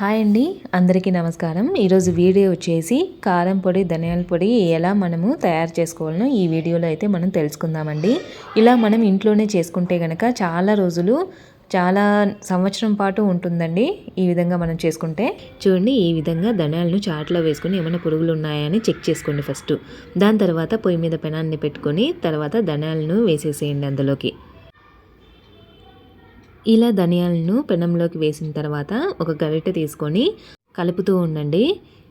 Hi అండి అందరికీ నమస్కారం. ఈరోజు వీడియో వచ్చేసి కారం పొడి ధనియాల పొడి ఎలా మనము తయారు చేసుకోవాలనో ఈ వీడియోలో అయితే మనం తెలుసుకుందామండి. ఇలా మనం ఇంట్లోనే చేసుకుంటే కనుక చాలా రోజులు చాలా సంవత్సరం పాటు ఉంటుందండి ఈ విధంగా మనం చేసుకుంటే. చూడండి ఈ విధంగా ధనియాలను చాట్లో వేసుకొని ఏమైనా పురుగులు ఉన్నాయని చెక్ చేసుకోండి ఫస్ట్. దాని తర్వాత పొయ్యి మీద పెనాన్ని పెట్టుకొని తర్వాత ధనియాలను వేసేసేయండి అందులోకి. ఇలా ధనియాలను పెనంలోకి వేసిన తర్వాత ఒక గరిటె తీసుకొని కలుపుతూ ఉండండి.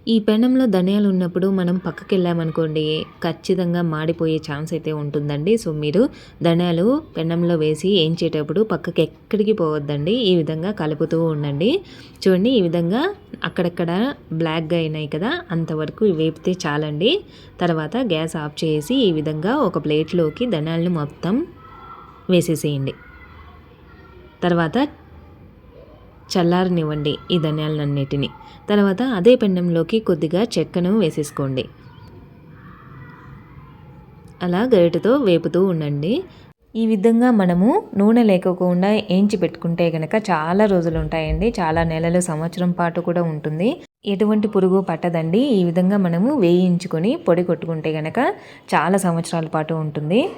ఈ పెనంలో ధనియాలు ఉన్నప్పుడు మనం పక్కకి వెళ్ళామనుకోండి ఖచ్చితంగా మాడిపోయే ఛాన్స్ అయితే ఉంటుందండి. సో మీరు ధనియాలు పెనంలో వేసి ఏంచేటప్పుడు పక్కకి ఎక్కడికి పోవద్దండి. ఈ విధంగా కలుపుతూ ఉండండి. చూడండి ఈ విధంగా అక్కడక్కడ బ్లాక్గా అయినాయి కదా అంతవరకు వేపితే చాలండి. తర్వాత గ్యాస్ ఆఫ్ చేసి ఈ విధంగా ఒక ప్లేట్లోకి ధనియాలను మొత్తం వేసేసేయండి. తర్వాత చల్లారనివ్వండి ఈ ధనియాలన్నిటిని తర్వాత అదే పెండంలోకి కొద్దిగా చెక్కను వేసేసుకోండి. అలా గరిటతో వేపుతూ ఉండండి. ఈ విధంగా మనము నూనె లేకోకుండా ఏంచి పెట్టుకుంటే కనుక చాలా రోజులు ఉంటాయండి. చాలా నెలలు సంవత్సరం పాటు కూడా ఉంటుంది. ఎటువంటి పురుగు పట్టదండి. ఈ విధంగా మనము వేయించుకొని పొడి కొట్టుకుంటే కనుక చాలా సంవత్సరాల పాటు ఉంటుంది.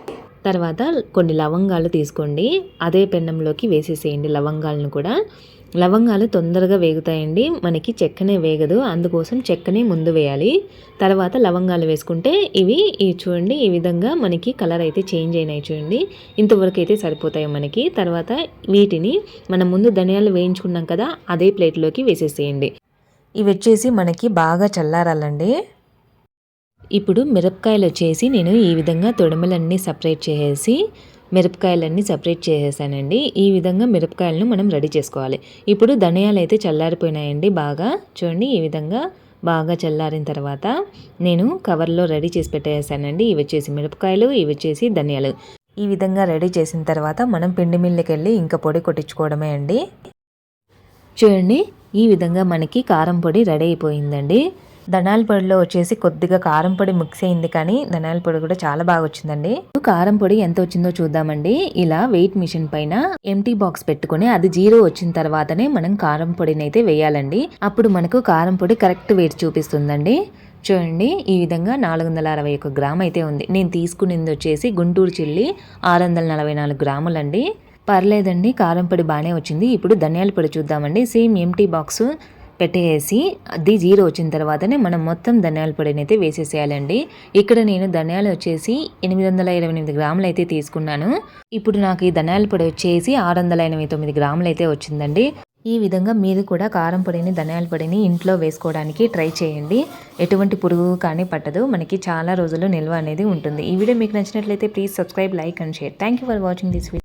తర్వాత కొన్ని లవంగాలు తీసుకోండి. అదే పెన్నంలోకి వేసేసేయండి లవంగాలను కూడా. లవంగాలు తొందరగా వేగుతాయండి. మనకి చెక్కనే వేగదు. అందుకోసం చెక్కనే ముందు వేయాలి. తర్వాత లవంగాలు వేసుకుంటే ఇవి ఇవి చూడండి ఈ విధంగా మనకి కలర్ అయితే చేంజ్ అయినాయి చూడండి. ఇంతవరకు అయితే సరిపోతాయి మనకి. తర్వాత వీటిని మనం ముందు ధనియాలు వేయించుకున్నాం కదా అదే ప్లేట్లోకి వేసేసేయండి. ఇవి వచ్చేసి మనకి బాగా చల్లారాలండి. ఇప్పుడు మిరపకాయలు వచ్చేసి నేను ఈ విధంగా తొడమలన్నీ సపరేట్ చేసేసి మిరపకాయలన్నీ సపరేట్ చేసేసానండి. ఈ విధంగా మిరపకాయలను మనం రెడీ చేసుకోవాలి. ఇప్పుడు ధనియాలు అయితే చల్లారిపోయినాయండి బాగా. చూడండి ఈ విధంగా బాగా చల్లారిన తర్వాత నేను కవర్లో రెడీ చేసి పెట్టేసానండి. ఇవి వచ్చేసి మిరపకాయలు ఇవి వచ్చేసి ధనియాలు. ఈ విధంగా రెడీ చేసిన తర్వాత మనం పిండి మిల్లుకి వెళ్ళి ఇంకా పొడి కొట్టించుకోవడమే అండి. చూడండి ఈ విధంగా మనకి కారం పొడి రెడీ అయిపోయిందండి. ధనాల పొడిలో వచ్చేసి కొద్దిగా కారం పొడి మిక్స్ అయింది కానీ ధనాల పొడి కూడా చాలా బాగా వచ్చిందండి. కారం పొడి ఎంత వచ్చిందో చూద్దామండి. ఇలా వెయిట్ మిషన్ పైన ఎంటీ బాక్స్ పెట్టుకుని అది జీరో వచ్చిన తర్వాతనే మనం కారం పొడిని అయితే వేయాలండి. అప్పుడు మనకు కారం పొడి కరెక్ట్ వెయిట్ చూపిస్తుందండి. చూడండి ఈ విధంగా నాలుగు వందల అరవై ఒక గ్రామ్ అయితే ఉంది. నేను తీసుకునేది వచ్చేసి గుంటూరు చిల్లి ఆరు వందల నలభై నాలుగు గ్రాములండి. పర్లేదండి కారం పొడి బాగానే వచ్చింది. ఇప్పుడు ధనియాల పొడి చూద్దామండి. సేమ్ ఎంటీ బాక్స్ పెట్టేసి అది జీరో వచ్చిన తర్వాతనే మనం మొత్తం ధనియాల పొడిని అయితే వేసేసేయాలండి. ఇక్కడ నేను ధనియాలు వచ్చేసి ఎనిమిది వందల ఇరవై ఎనిమిది గ్రాములు అయితే తీసుకున్నాను. ఇప్పుడు నాకు ఈ ధనియాల పొడి వచ్చేసి ఆరు వందల ఎనభై తొమ్మిది గ్రాములు అయితే వచ్చిందండి. ఈ విధంగా మీరు కూడా కారం పొడిని ధనియాల పొడిని ఇంట్లో వేసుకోవడానికి ట్రై చేయండి. ఎటువంటి పురుగు కానీ పట్టదు. మనకి చాలా రోజులు నిల్వ అనేది ఉంటుంది. ఈ వీడియో మీకు నచ్చినట్లయితే please subscribe like and share. Thank you for watching this video